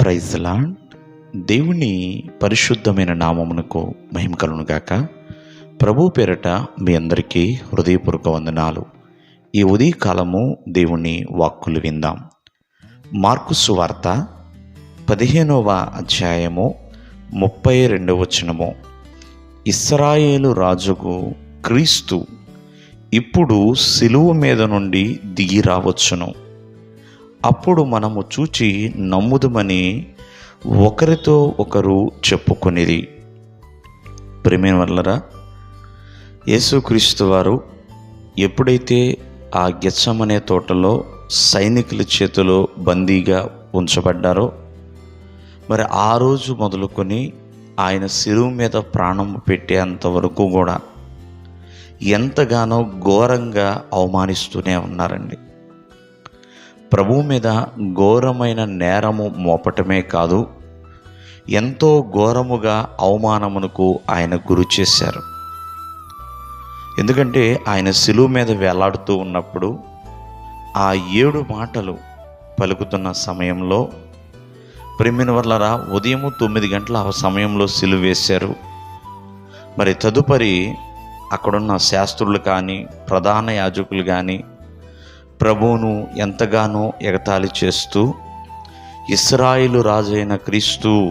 Praise lord దేవుని పరిశుద్ధమైన నామమునకు మహిమ కలుగును గాక. ప్రభు పేరట మీ అందరికీ హృదయపూర్వక వందనాలు. ఈ ఉదయకాలము దేవుని వాక్కులు విందాం. మార్కు సువార్త పదిహేనవ అధ్యాయము ముప్పై రెండవ వచనము. ఇస్రాయేలు రాజుకు క్రీస్తు ఇప్పుడు సిలువ మీద నుండి దిగి రావచ్చును. అప్పుడు మనము చూచి నమ్ముదుమని ఒకరితో ఒకరు చెప్పుకునేది ప్రేమైన వల్లరా యేసుక్రీస్తు వారు ఎప్పుడైతే ఆ గెచ్చమనే తోటలో సైనికుల చేతిలో బందీగా ఉంచబడ్డారో మరి ఆ రోజు మొదలుకొని ఆయన శిరువు మీద ప్రాణం పెట్టేంత వరకు కూడా ఎంతగానో ఘోరంగా అవమానిస్తూనే ఉన్నారండి. ప్రభువు మీద ఘోరమైన నేరము మోపటమే కాదు ఎంతో ఘోరముగా అవమానమునకు ఆయన గురి చేశారు. ఎందుకంటే ఆయన సిలువు మీద వేలాడుతూ ఉన్నప్పుడు ఆ ఏడు మాటలు పలుకుతున్న సమయంలో ప్రిమిన వల్లరా ఉదయం తొమ్మిది గంటల ఆ సమయంలో సిలువ వేశారు. మరి తదుపరి అక్కడున్న శాస్త్రులు కానీ ప్రధాన యాజకులు కానీ ప్రభువును ఎంతగానో ఎగతాళి చేస్తూ ఇస్రాయిలు రాజైన క్రీస్తు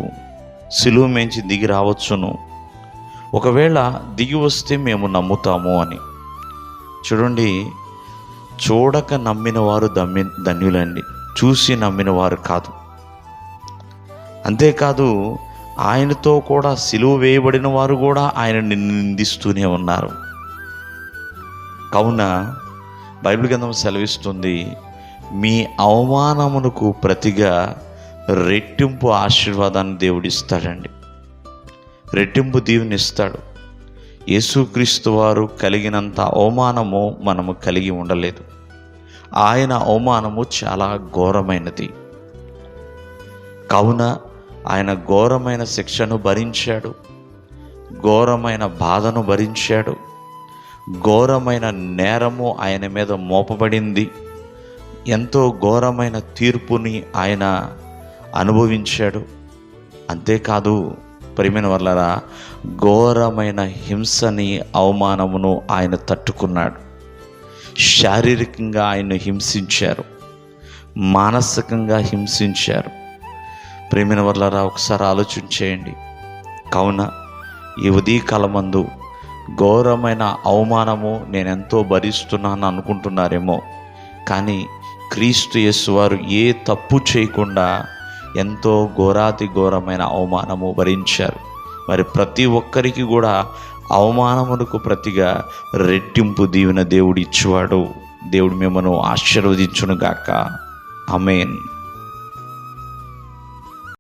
సిలువ మేంచి దిగి రావచ్చును. ఒకవేళ దిగి వస్తే మేము నమ్ముతాము అని. చూడండి చూడక నమ్మిన వారు దమ్మి ధన్యులండి. చూసి నమ్మిన వారు కాదు. అంతేకాదు ఆయనతో కూడా సిలువ వేయబడిన వారు కూడా ఆయనని నిందిస్తూనే ఉన్నారు. కావున బైబిల్ గ్రంథం సెలవిస్తుంది మీ అవమానమునకు ప్రతిగా రెట్టింపు ఆశీర్వాదాన్ని దేవుడిస్తాడండి. రెట్టింపు దీవుని ఇస్తాడు యేసుక్రీస్తు వారు కలిగినంత అవమానము మనము కలిగి ఉండలేదు. ఆయన అవమానము చాలా ఘోరమైనది. కావున ఆయన ఘోరమైన శిక్షను భరించాడు. ఘోరమైన బాధను భరించాడు. ఘోరమైన నేరము ఆయన మీద మోపబడింది. ఎంతో ఘోరమైన తీర్పుని ఆయన అనుభవించాడు. అంతేకాదు పరిమిన వల్లరా ఘోరమైన హింసని అవమానమును ఆయన తట్టుకున్నాడు. శారీరకంగా ఆయన హింసించారు. మానసికంగా హింసించారు. ప్రేమిన వల్లరా ఒకసారి ఆలోచించేయండి కావున ఈ ఉదయకాలమందు ఘోరమైన అవమానము నేను ఎంతో భరిస్తున్నాను అనుకుంటున్నారేమో. కానీ క్రీస్తు యేసు వారు ఏ తప్పు చేయకుండా ఎంతో ఘోరాతి ఘోరమైన అవమానము భరించారు. మరి ప్రతి ఒక్కరికి కూడా అవమానమునకు ప్రతిగా రెట్టింపు దీవెన దేవుడు ఇచ్చేవాడు. దేవుడు మిమ్మను ఆశీర్వదించునుగాక. అమేన్